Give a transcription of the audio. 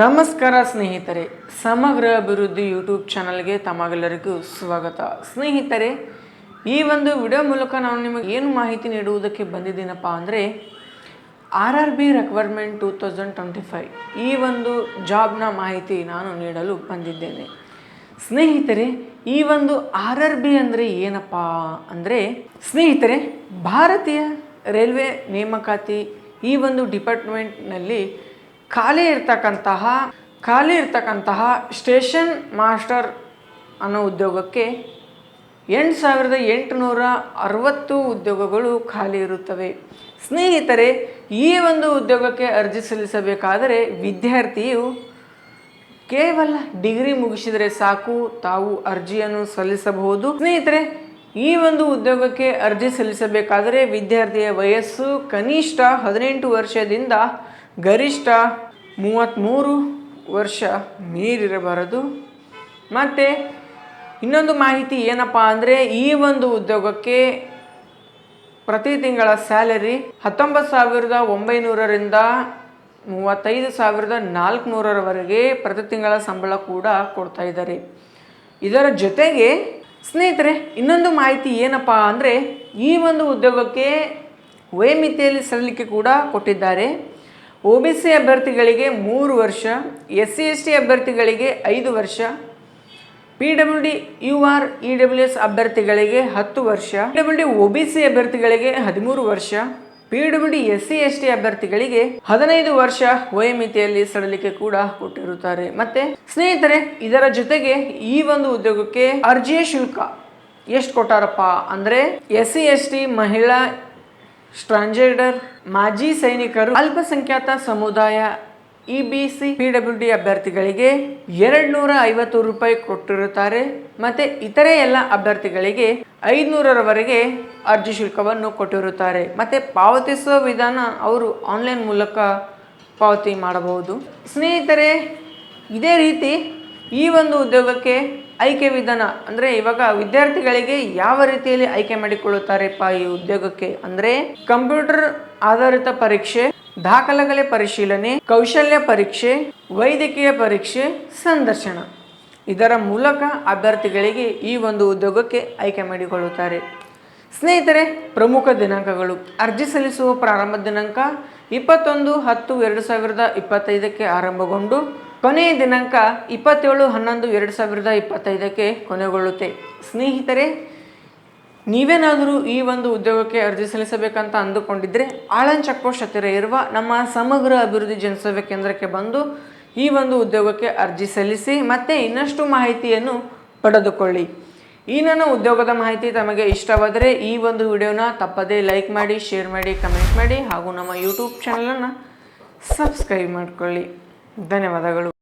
ನಮಸ್ಕಾರ ಸ್ನೇಹಿತರೆ, ಸಮಗ್ರ ಅಭಿವೃದ್ಧಿ ಯೂಟ್ಯೂಬ್ ಚಾನಲ್ಗೆ ತಮಗೆಲ್ಲರಿಗೂ ಸ್ವಾಗತ. ಸ್ನೇಹಿತರೆ, ಈ ಒಂದು ವಿಡಿಯೋ ಮೂಲಕ ನಾನು ನಿಮಗೆ ಏನು ಮಾಹಿತಿ ನೀಡುವುದಕ್ಕೆ ಬಂದಿದ್ದೀನಪ್ಪ ಅಂದರೆ R R B requirement two thousand twenty five ಈ ಒಂದು ಜಾಬ್ನ ಮಾಹಿತಿ ನಾನು ನೀಡಲು ಬಂದಿದ್ದೇನೆ. ಸ್ನೇಹಿತರೆ, ಈ ಒಂದು ಆರ್ ಆರ್ ಬಿ ಅಂದರೆ ಏನಪ್ಪ ಅಂದರೆ, ಸ್ನೇಹಿತರೆ, ಭಾರತೀಯ ರೈಲ್ವೆ ನೇಮಕಾತಿ ಈ ಒಂದು ಡಿಪಾರ್ಟ್ಮೆಂಟ್ನಲ್ಲಿ ಖಾಲಿ ಇರ್ತಕ್ಕಂತಹ ಖಾಲಿ ಇರ್ತಕ್ಕಂತಹ ಸ್ಟೇಷನ್ ಮಾಸ್ಟರ್ ಅನ್ನೋ ಉದ್ಯೋಗಕ್ಕೆ ಎಂಟು ಸಾವಿರದ ಎಂಟುನೂರ ಅರವತ್ತು ಉದ್ಯೋಗಗಳು ಖಾಲಿ ಇರುತ್ತವೆ. ಸ್ನೇಹಿತರೆ, ಈ ಒಂದು ಉದ್ಯೋಗಕ್ಕೆ ಅರ್ಜಿ ಸಲ್ಲಿಸಬೇಕಾದರೆ ವಿದ್ಯಾರ್ಥಿಯು ಕೇವಲ ಡಿಗ್ರಿ ಮುಗಿಸಿದರೆ ಸಾಕು, ತಾವು ಅರ್ಜಿಯನ್ನು ಸಲ್ಲಿಸಬಹುದು. ಸ್ನೇಹಿತರೆ, ಈ ಒಂದು ಉದ್ಯೋಗಕ್ಕೆ ಅರ್ಜಿ ಸಲ್ಲಿಸಬೇಕಾದರೆ ವಿದ್ಯಾರ್ಥಿಯ ವಯಸ್ಸು ಕನಿಷ್ಠ ಹದಿನೆಂಟು ವರ್ಷದಿಂದ ಗರಿಷ್ಠ ಮೂವತ್ತ್ಮೂರು ವರ್ಷ ಮೀರಿರಬಾರದು. ಮತ್ತು ಇನ್ನೊಂದು ಮಾಹಿತಿ ಏನಪ್ಪ ಅಂದರೆ ಈ ಒಂದು ಉದ್ಯೋಗಕ್ಕೆ ಪ್ರತಿ ತಿಂಗಳ ಸ್ಯಾಲರಿ ಹತ್ತೊಂಬತ್ತು ಸಾವಿರದ ಒಂಬೈನೂರರಿಂದ ಮೂವತ್ತೈದು ಸಾವಿರದ ನಾಲ್ಕುನೂರರವರೆಗೆ ಪ್ರತಿ ತಿಂಗಳ ಸಂಬಳ ಕೂಡ ಕೊಡ್ತಾ ಇದ್ದಾರೆ. ಇದರ ಜೊತೆಗೆ ಸ್ನೇಹಿತರೆ, ಇನ್ನೊಂದು ಮಾಹಿತಿ ಏನಪ್ಪ ಅಂದರೆ ಈ ಒಂದು ಉದ್ಯೋಗಕ್ಕೆ ವಯಮಿತಿಯಲ್ಲಿ ಸಲ್ಲಿಕೆ ಕೂಡ ಕೊಟ್ಟಿದ್ದಾರೆ. ಒ ಬಿ ಸಿ ಅಭ್ಯರ್ಥಿಗಳಿಗೆ ಮೂರು ವರ್ಷ ಎಸ್ ಸಿ ಎಸ್ ಟಿ ಅಭ್ಯರ್ಥಿಗಳಿಗೆ ಐದು ವರ್ಷ, P W D, U R, E W S ಅಭ್ಯರ್ಥಿಗಳಿಗೆ ಹತ್ತು ವರ್ಷ, P W D O B C ಅಭ್ಯರ್ಥಿಗಳಿಗೆ ಹದಿಮೂರು ವರ್ಷ, P W D S C S T ಅಭ್ಯರ್ಥಿಗಳಿಗೆ ಹದಿನೈದು ವರ್ಷ ವಯೋಮಿತಿಯಲ್ಲಿ ಸಡಲಿಕೆ ಕೂಡ ಕೊಟ್ಟಿರುತ್ತಾರೆ. ಮತ್ತೆ ಸ್ನೇಹಿತರೆ, ಇದರ ಜೊತೆಗೆ ಈ ಒಂದು ಉದ್ಯೋಗಕ್ಕೆ ಅರ್ಜಿಯ ಶುಲ್ಕ ಎಷ್ಟು ಕೊಟ್ಟಾರಪ್ಪ ಅಂದರೆ ಎಸ್ ಸಿ ಎಸ್ ಟಿ ಮಹಿಳಾ ಸ್ಟ್ರಾಂಜೆಂಡರ್ ಮಾಜಿ ಸೈನಿಕರು, ಅಲ್ಪಸಂಖ್ಯಾತ ಸಮುದಾಯ, E B C, P W D ಅಭ್ಯರ್ಥಿಗಳಿಗೆ ಎರಡು ನೂರ ಐವತ್ತು ರೂಪಾಯಿ ಕೊಟ್ಟಿರುತ್ತಾರೆ. ಮತ್ತು ಇತರೆ ಎಲ್ಲ ಅಭ್ಯರ್ಥಿಗಳಿಗೆ ಐದುನೂರರವರೆಗೆ ಅರ್ಜಿ ಶುಲ್ಕವನ್ನು ಕೊಟ್ಟಿರುತ್ತಾರೆ. ಮತ್ತು ಪಾವತಿಸುವ ವಿಧಾನ ಅವರು ಆನ್ಲೈನ್ ಮೂಲಕ ಪಾವತಿ ಮಾಡಬಹುದು. ಸ್ನೇಹಿತರೆ, ಇದೇ ರೀತಿ ಈ ಒಂದು ಉದ್ಯೋಗಕ್ಕೆ ಆಯ್ಕೆ ವಿಧಾನ ಅಂದರೆ ಇವಾಗ ವಿದ್ಯಾರ್ಥಿಗಳಿಗೆ ಯಾವ ರೀತಿಯಲ್ಲಿ ಆಯ್ಕೆ ಮಾಡಿಕೊಳ್ಳುತ್ತಾರೆಪ್ಪ ಈ ಉದ್ಯೋಗಕ್ಕೆ ಅಂದರೆ ಕಂಪ್ಯೂಟರ್ ಆಧಾರಿತ ಪರೀಕ್ಷೆ, ದಾಖಲೆಗಳ ಪರಿಶೀಲನೆ, ಕೌಶಲ್ಯ ಪರೀಕ್ಷೆ, ವೈದ್ಯಕೀಯ ಪರೀಕ್ಷೆ, ಸಂದರ್ಶನ. ಇದರ ಮೂಲಕ ಅಭ್ಯರ್ಥಿಗಳಿಗೆ ಈ ಒಂದು ಉದ್ಯೋಗಕ್ಕೆ ಆಯ್ಕೆ ಮಾಡಿಕೊಳ್ಳುತ್ತಾರೆ. ಸ್ನೇಹಿತರೆ, ಪ್ರಮುಖ ದಿನಾಂಕಗಳು. ಅರ್ಜಿ ಸಲ್ಲಿಸುವ ಪ್ರಾರಂಭ ದಿನಾಂಕ ಇಪ್ಪತ್ತೊಂದು ಹತ್ತು ಎರಡು ಸಾವಿರದ ಇಪ್ಪತ್ತೈದಕ್ಕೆ ಆರಂಭಗೊಂಡು ಕೊನೆಯ ದಿನಾಂಕ ಇಪ್ಪತ್ತೇಳು ಹನ್ನೊಂದು ಎರಡು ಸಾವಿರದ ಇಪ್ಪತ್ತೈದಕ್ಕೆ ಕೊನೆಗೊಳ್ಳುತ್ತೆ. ಸ್ನೇಹಿತರೆ, ನೀವೇನಾದರೂ ಈ ಒಂದು ಉದ್ಯೋಗಕ್ಕೆ ಅರ್ಜಿ ಸಲ್ಲಿಸಬೇಕಂತ ಅಂದುಕೊಂಡಿದ್ದರೆ ಆಳನ್ ಚೆಕ್ಪೋಸ್ಟ್ ಇರುವ ನಮ್ಮ ಸಮಗ್ರ ಅಭಿವೃದ್ಧಿ ಜನಸೇವೆ ಕೇಂದ್ರಕ್ಕೆ ಬಂದು ಈ ಒಂದು ಉದ್ಯೋಗಕ್ಕೆ ಅರ್ಜಿ ಸಲ್ಲಿಸಿ ಮತ್ತು ಇನ್ನಷ್ಟು ಮಾಹಿತಿಯನ್ನು ಪಡೆದುಕೊಳ್ಳಿ. ಈ ನನ್ನ ಉದ್ಯೋಗದ ಮಾಹಿತಿ ತಮಗೆ ಇಷ್ಟವಾದರೆ ಈ ಒಂದು ವಿಡಿಯೋನ ತಪ್ಪದೇ ಲೈಕ್ ಮಾಡಿ, ಶೇರ್ ಮಾಡಿ, ಕಮೆಂಟ್ ಮಾಡಿ ಹಾಗೂ ನಮ್ಮ ಯೂಟ್ಯೂಬ್ ಚಾನಲನ್ನು ಸಬ್ಸ್ಕ್ರೈಬ್ ಮಾಡಿಕೊಳ್ಳಿ. ಧನ್ಯವಾದಗಳು.